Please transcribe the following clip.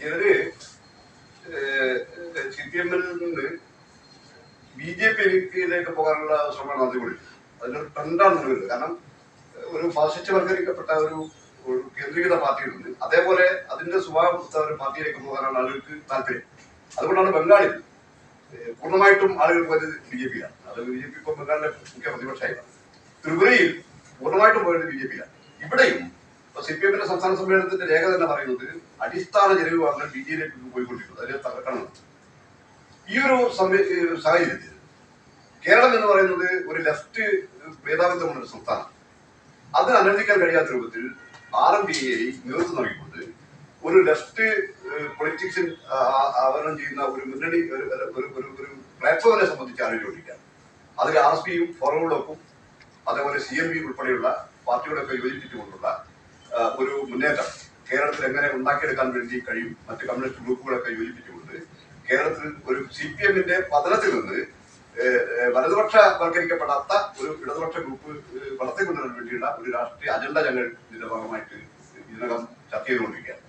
ചിലര് C P എമ്മിൽ നിന്ന് ബി ജെ പിയിലേക്ക് പോകാനുള്ള ശ്രമം നടത്തിക്കൊണ്ടിരിക്കും അതിനൊരു കാരണം ഒരു ഫാസിസ്റ്റ് വർഗീകരിക്കപ്പെട്ട ഒരു കേന്ദ്രീകൃത പാർട്ടിയുണ്ട്. അതേപോലെ അതിന്റെ സ്വഭാവം ഒരു പാർട്ടിയിലേക്ക് പോകാനാണ് ആളുകൾക്ക് താല്പര്യം. അതുകൊണ്ടാണ് ബംഗാളിൽ പൂർണമായിട്ടും ആളുകൾ പോയത് ബി ജെ പിയാണ് അത് ബി ജെ പി ഇപ്പോൾ ബംഗാളിലെ മുഖ്യ പ്രതിപക്ഷമായിരുന്നു ത്രിപുരയിൽ പൂർണമായിട്ടും പോയത് ബി ജെ പിയാണ് ഇവിടെയും സി പി എമ്മിന്റെ സംസ്ഥാന സമ്മേളനത്തിന്റെ രേഖ തന്നെ പറയുന്നത് അടിസ്ഥാന ജനവിഭാഗങ്ങൾ ബി ജെ പിയിലേക്ക് പോയിക്കൊണ്ടിരിക്കുന്നത് അതിനെ തകർക്കണം. ഈ ഒരു സാഹചര്യത്തിൽ കേരളം എന്ന് പറയുന്നത് ഒരു ലെഫ്റ്റ് മേധാവിത്വമുള്ള ഒരു സംസ്ഥാനം. അതിന് അനുവദിക്കാൻ കഴിയാത്ത രൂപത്തിൽ ആർ എം പി ഐ നേതൃത്വം നൽകിക്കൊണ്ട് ഒരു ലെഫ്റ്റ് പൊളിറ്റിക്സിൽ ആവരണം ചെയ്യുന്ന ഒരു മുന്നണി ഒരു ഒരു പ്ലാറ്റ്ഫോമിനെ സംബന്ധിച്ച് ആലോചിച്ചുകൊണ്ടിരിക്കുകയാണ് അതിൽ ആർ എസ് പിയും ബ്ലോക്കും അതേപോലെ സി എം പി ഉൾപ്പെടെയുള്ള പാർട്ടികളൊക്കെ യോജിപ്പിച്ചുകൊണ്ടുള്ള ഒരു മുന്നേറ്റം. കേരളത്തിൽ എങ്ങനെ ഉണ്ടാക്കിയെടുക്കാൻ വേണ്ടി കഴിയും? മറ്റ് കമ്മ്യൂണിസ്റ്റ് ഗ്രൂപ്പുകളൊക്കെ യോജിപ്പിച്ചുകൊണ്ട് കേരളത്തിൽ ഒരു സി പി എമ്മിന്റെ പതനത്തിൽ നിന്ന് വലതുപക്ഷ വൽക്കരിക്കപ്പെടാത്ത ഒരു ഇടതുപക്ഷ ഗ്രൂപ്പ് വളർത്തിക്കൊണ്ടുവരാൻ വേണ്ടിയുള്ള ഒരു രാഷ്ട്രീയ അജണ്ട ഞങ്ങൾ ഇതിന്റെ ഭാഗമായിട്ട് ഇതിനകം ചർച്ച ചെയ്തുകൊണ്ടിരിക്കുകയാണ്.